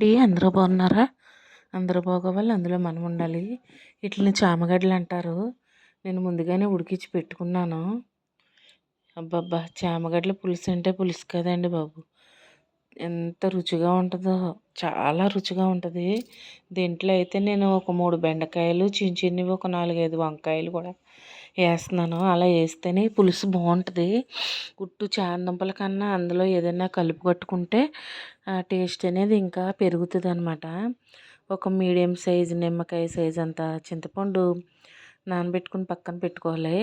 అండి? అందరూ బాగున్నారా? అందరూ బాగోవాలి అందులో మనం ఉండాలి. వీటిని చామగడ్డలు అంటారు. నేను ముందుగానే ఉడికించి పెట్టుకున్నాను. అబ్బబ్బా! చామగడ్డల పులుసు అంటే పులుసు కదండి బాబు. ఎంత రుచిగా ఉంటుందో. చాలా రుచిగా ఉంటుంది. దీంట్లో అయితే నేను ఒక మూడు బెండకాయలు చిన్న చిన్నవి ఒక నాలుగైదు వంకాయలు కూడా వేస్తున్నాను. అలా వేస్తేనే పులుసు బాగుంటుంది. గుట్టు చాందంపల కన్నా అందులో ఏదైనా కలుపు కట్టుకుంటే టేస్ట్ అనేది ఇంకా పెరుగుతుంది అనమాట ఒక మీడియం సైజు నిమ్మకాయ సైజ్ అంత చింతపండు నానబెట్టుకుని పక్కన పెట్టుకోవాలి.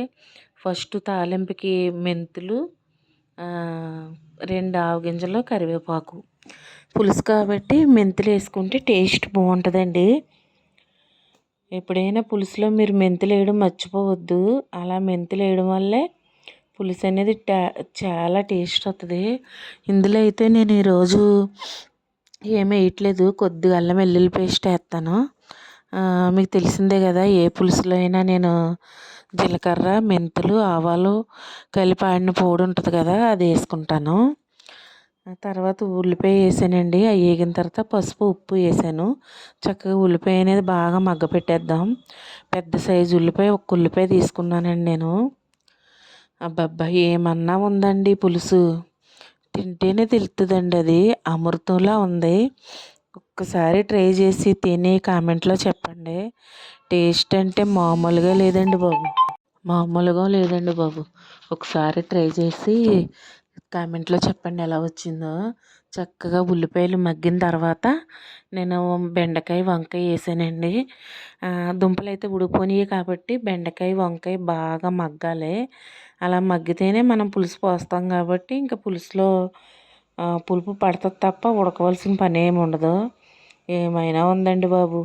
ఫస్ట్ తాలింపుకి మెంతులు రెండు ఆవు గింజలు కరివేపాకు. పులుసు కాబట్టి మెంతులు వేసుకుంటే టేస్ట్ బాగుంటుందండి. ఎప్పుడైనా పులుసులో మీరు మెంతులు వేయడం మర్చిపోవద్దు. అలా మెంతులు వేయడం వల్లే పులుసు అనేది చాలా టేస్ట్ వస్తుంది ఇందులో అయితే నేను ఈరోజు ఏమి వేయట్లేదు. కొద్దిగా అల్లం వెల్లుల్లి పేస్ట్ వేస్తాను. మీకు తెలిసిందే కదా ఏ పులుసులో అయినా నేను జీలకర్ర మెంతులు ఆవాలు కలిపి ఆడిన పొడి ఉంటుంది కదా అది వేసుకుంటాను. తర్వాత ఉల్లిపాయ వేసానండి. అవి వేగిన తర్వాత పసుపు ఉప్పు వేసాను. చక్కగా ఉల్లిపాయ అనేది బాగా మగ్గ పెట్టేద్దాం. పెద్ద సైజు ఉల్లిపాయ ఒక ఉల్లిపాయ తీసుకున్నానండి నేను. అబ్బబ్బా! ఏమన్నా ఉందండి పులుసు? తింటేనే తెలుస్తుందండి అది. అమృతంలా ఉంది. ఒక్కసారి ట్రై చేసి తిని కామెంట్లో చెప్పండి. టేస్ట్ అంటే మామూలుగా లేదండి బాబు. మామూలుగా లేదండి బాబు. ఒకసారి ట్రై చేసి కామెంట్లో చెప్పండి ఎలా వచ్చిందో. చక్కగా ఉల్లిపాయలు మగ్గిన తర్వాత నేను బెండకాయ వంకాయ వేసానండి. దుంపలు అయితే ఉడిపోనివి కాబట్టి బెండకాయ వంకాయ బాగా మగ్గాలి. అలా మగ్గితేనే మనం పులుసు పోస్తాం కాబట్టి ఇంకా పులుసులో పులుపు పడుతుంది తప్ప ఉడకవలసిన పని ఏమి ఉండదు. ఏమైనా ఉందండి బాబు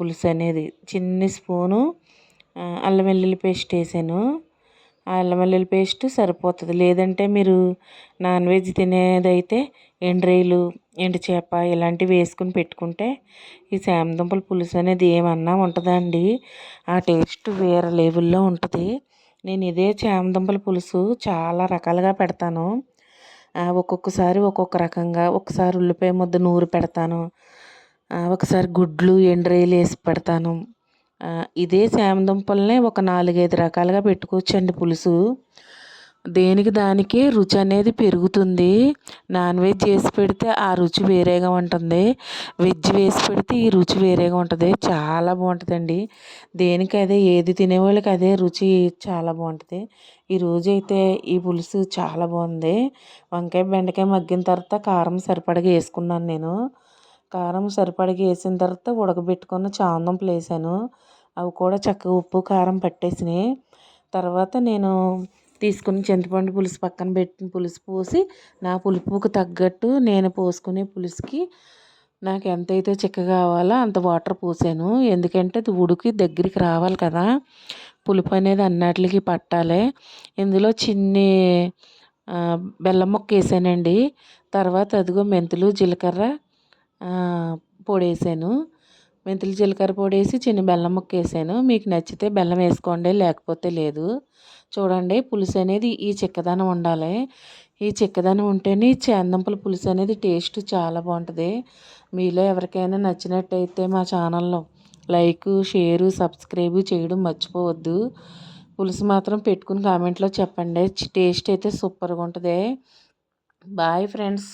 పులుసు అనేది చిన్ని స్పూను అల్లం వెల్లుల్లి పేస్ట్ వేసాను. అల్లం వెల్లుల్లి పేస్ట్ సరిపోతుంది. లేదంటే మీరు నాన్ వెజ్ తినేదైతే ఎండ్రాయిలు ఎండు చేప ఇలాంటివి వేసుకుని పెట్టుకుంటే ఈ దుంపల పులుసు అనేది ఏమన్నా ఉంటుందండి ఆ టేస్ట్ వేరే లెవెల్లో ఉంటుంది. నేను ఇదే దుంపల పులుసు చాలా రకాలుగా పెడతాను. ఒక్కొక్కసారి ఒక్కొక్క రకంగా ఒకసారి ఉల్లిపాయ ముద్ద నూరు పెడతాను. ఒకసారి గుడ్లు ఎండ్రాయిలు వేసి పెడతాను. ఇదే దుంపలనే ఒక నాలుగైదు రకాలుగా పెట్టుకోవచ్చండి పులుసు. దేనికి దానికి రుచి అనేది పెరుగుతుంది. నాన్ వెజ్ చేసి పెడితే ఆ రుచి వేరేగా ఉంటుంది. వెజ్ వేసి పెడితే ఈ రుచి వేరేగా ఉంటుంది. చాలా బాగుంటుందండి. దేనికి అదే ఏది తినేవాళ్ళకి అదే రుచి చాలా బాగుంటుంది. ఈరోజు అయితే ఈ పులుసు చాలా బాగుంది. వంకాయ బెండకాయ మగ్గిన తర్వాత కారం సరిపడగా వేసుకున్నాను నేను. కారం సరిపడగా వేసిన తర్వాత ఉడకబెట్టుకున్న చామందుంపలు వేసాను. అవి కూడా చక్కగా ఉప్పు కారం పట్టేసినాయి. తర్వాత నేను తీసుకుని చింతపండు పులుసు పక్కన పెట్టిన పులుసు పోసి నా పులుపుకు తగ్గట్టు నేను పోసుకునే పులుసుకి నాకు ఎంతైతే చిక్క కావాలో అంత వాటర్ పోసాను. ఎందుకంటే అది ఉడికి దగ్గరికి రావాలి కదా. పులుపు అనేది అన్నట్లకి పట్టాలి. ఇందులో చిన్ని బెల్లం ముక్క వేసానండి. తర్వాత అదిగో మెంతులు జీలకర్ర పొడి వేసాను మెంతులు జీలకర్ర పొడి వేసి చిన్న బెల్లం ముక్క వేసాను మీకు నచ్చితే బెల్లం వేసుకోండి లేకపోతే లేదు. చూడండి పులుసు అనేది ఈ చిక్కదనం ఉండాలి. ఈ చిక్కదనం ఉంటేనే చేందంపుల పులుసు అనేది టేస్ట్ చాలా బాగుంటుంది. మీలో ఎవరికైనా నచ్చినట్టయితే మా ఛానల్లో లైక్ షేరు సబ్స్క్రైబ్ చేయడం మర్చిపోవద్దు. పులుసు మాత్రం పెట్టుకుని కామెంట్లో చెప్పండి. టేస్ట్ అయితే సూపర్గా ఉంటుంది. Bye friends.